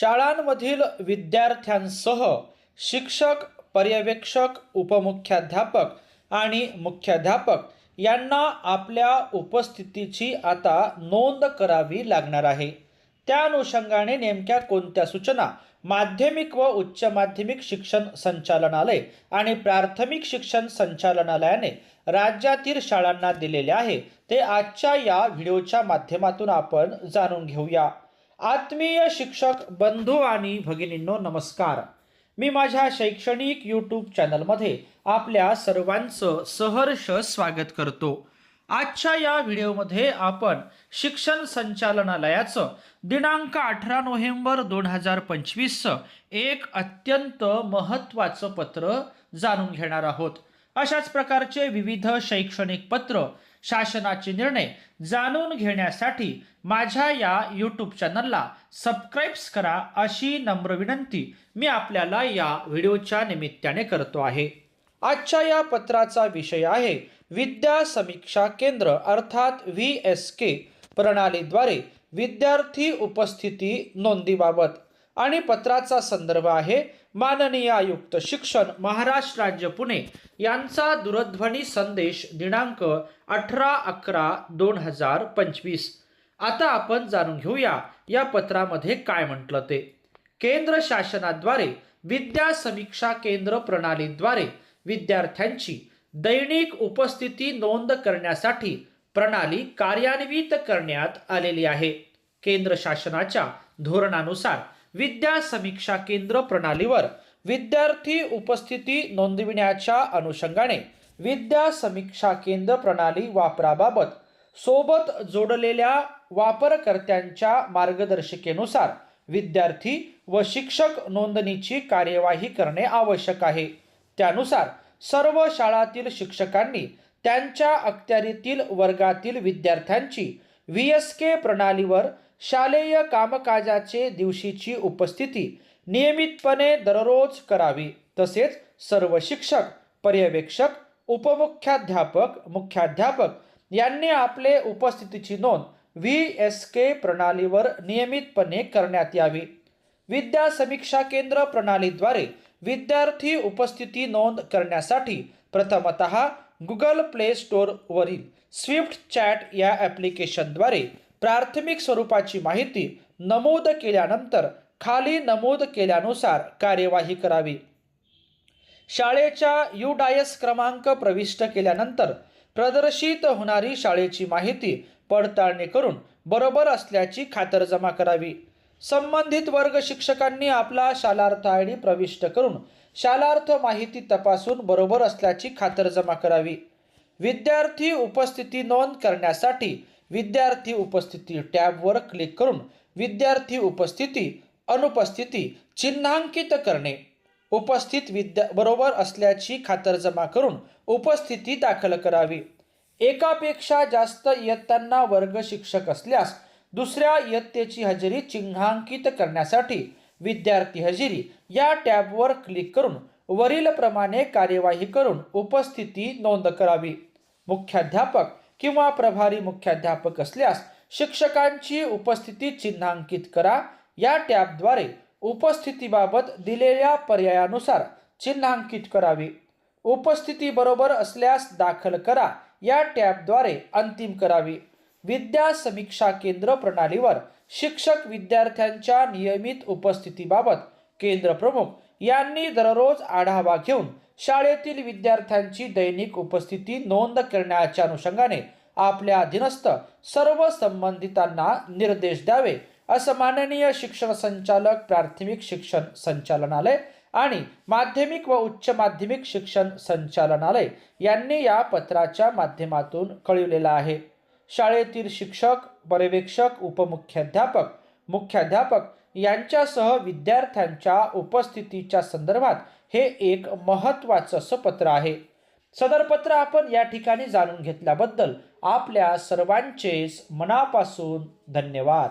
शाळांमधील विद्यार्थ्यांसह शिक्षक पर्यवेक्षक उपमुख्याध्यापक आणि मुख्याध्यापक यांना आपल्या उपस्थितीची आता नोंद करावी लागणार आहे. त्या अनुषंगाने नेमक्या कोणत्या सूचना माध्यमिक व उच्च माध्यमिक शिक्षण संचालनालय आणि प्राथमिक शिक्षण संचालनालयाने राज्यातील शाळांना दिलेले आहे ते आजच्या या व्हिडिओच्या माध्यमातून आपण जाणून घेऊया. आत्मीय शिक्षक बंधू आणि भगिनींनो नमस्कार. मी माझ्या शैक्षणिक यूट्यूब चॅनलमध्ये आपल्या सर्वांचं सहर्ष स्वागत करतो. आजच्या या व्हिडिओमध्ये आपण शिक्षण संचालनालयाचं दिनांक अठरा नोव्हेंबर दोन हजार पंचवीसचं एक अत्यंत महत्त्वाचं पत्र जाणून घेणार आहोत. अशाच प्रकारचे विविध शैक्षणिक पत्र शासनाचे निर्णय जाणून घेण्यासाठी माझ्या या यूट्यूब चॅनलला सबस्क्राईब्स करा अशी नम्र विनंती मी आपल्याला या व्हिडिओच्या निमित्ताने करतो आहे. आजच्या या पत्राचा विषय आहे विद्या समीक्षा केंद्र अर्थात व्ही एस के प्रणालीद्वारे विद्यार्थी उपस्थिती नोंदीबाबत. आणि पत्राचा संदर्भ आहे. माननीय आयुक्त शिक्षण महाराष्ट्र राज्य पुणे यांचा दूरध्वनी संदेश दिनांक अठरा अकरा दोन हजार पंचवीस. आता आपण जाणून घेऊया या पत्रामध्ये काय म्हटलं ते. केंद्र शासनाद्वारे विद्या समीक्षा केंद्र प्रणालीद्वारे विद्यार्थ्यांची दैनिक उपस्थिती नोंद करण्यासाठी प्रणाली कार्यान्वित करण्यात आलेली आहे. केंद्र शासनाच्या धोरणानुसार विद्या समीक्षा केंद्र प्रणालीवर विद्यार्थी उपस्थिती नोंदविण्याच्या अनुषंगाने विद्या समीक्षा केंद्र प्रणाली वापराबाबत सोबत जोडलेल्या वापरकर्त्यांच्या मार्गदर्शिकेनुसार विद्यार्थी व शिक्षक नोंदणीची कार्यवाही करणे आवश्यक आहे. त्यानुसार सर्व शाळातील शिक्षकांनी त्यांच्या अखत्यारीतील वर्गातील विद्यार्थ्यांची व्ही एस के प्रणालीवर शालेय कामकाजाचे दिवशीची उपस्थिती नियमितपणे दररोज करावी. तसेच सर्व शिक्षक पर्यवेक्षक उपमुख्याध्यापक मुख्याध्यापक यांनी आपले उपस्थितीची नोंद व्ही एस के प्रणालीवर नियमितपणे करण्यात यावी. विद्या समीक्षा केंद्र प्रणालीद्वारे विद्यार्थी उपस्थिती नोंद करण्यासाठी प्रथमत गुगल प्ले स्टोरवरील स्विफ्ट चॅट या ॲप्लिकेशनद्वारे प्राथमिक स्वरूपाची माहिती नमूद केल्यानंतर खाली नमूद केल्यानुसार कार्यवाही करावी. शाळेच्या यू डायस क्रमांक प्रविष्ट केल्यानंतर प्रदर्शित होणारी शाळेची माहिती पडताळणी करून बरोबर असल्याची खातरजमा करावी. संबंधित वर्ग शिक्षकांनी आपला शालार्थ आय डी प्रविष्ट करून शालार्थ माहिती तपासून बरोबर असल्याची खातरजमा करावी. विद्यार्थी उपस्थिती नोंद करण्यासाठी विद्यार्थी उपस्थिती टॅबवर क्लिक करून विद्यार्थी उपस्थिती अनुपस्थिती चिन्हांकित करणे. उपस्थित विद्या बरोबर असल्याची खातरजमा करून उपस्थिती दाखल करावी. एकापेक्षा जास्त इयत्तांना वर्ग शिक्षक असल्यास दुसऱ्या इयत्तेची हजेरी चिन्हांकित करण्यासाठी विद्यार्थी हजेरी या टॅबवर क्लिक करून वरीलप्रमाणे कार्यवाही करून उपस्थिती नोंद करावी. मुख्याध्यापक किंवा प्रभारी मुख्याध्यापक असल्यास शिक्षकांची उपस्थिती चिन्हांकित करा. या टॅबद्वारे उपस्थितीबाबत दिलेल्या पर्यायानुसार चिन्हांकित करावी. उपस्थिती बरोबर असल्यास दाखल करा. या टॅबद्वारे अंतिम करावी. विद्या समीक्षा केंद्र प्रणालीवर शिक्षक विद्यार्थ्यांच्या नियमित उपस्थितीबाबत केंद्र प्रमुख यांनी दररोज आढावा घेऊन शाळेतील विद्यार्थ्यांची दैनिक उपस्थिती नोंद करण्याच्या अनुषंगाने आपल्या अधीनस्थ सर्व संबंधितांना निर्देश द्यावे असं माननीय शिक्षण संचालक प्राथमिक शिक्षण संचालनालय आणि माध्यमिक व उच्च माध्यमिक शिक्षण संचालनालय यांनी या पत्राच्या माध्यमातून कळविलेलं आहे. शाळेतील शिक्षक पर्यवेक्षक उपमुख्याध्यापक मुख्याध्यापक यांच्यासह विद्यार्थ्यांच्या उपस्थितीच्या संदर्भात हे एक महत्त्वाचं असं पत्र आहे. सदर पत्र आपण या ठिकाणी जाणून घेतल्याबद्दल आपल्या सर्वांचेच मनापासून धन्यवाद.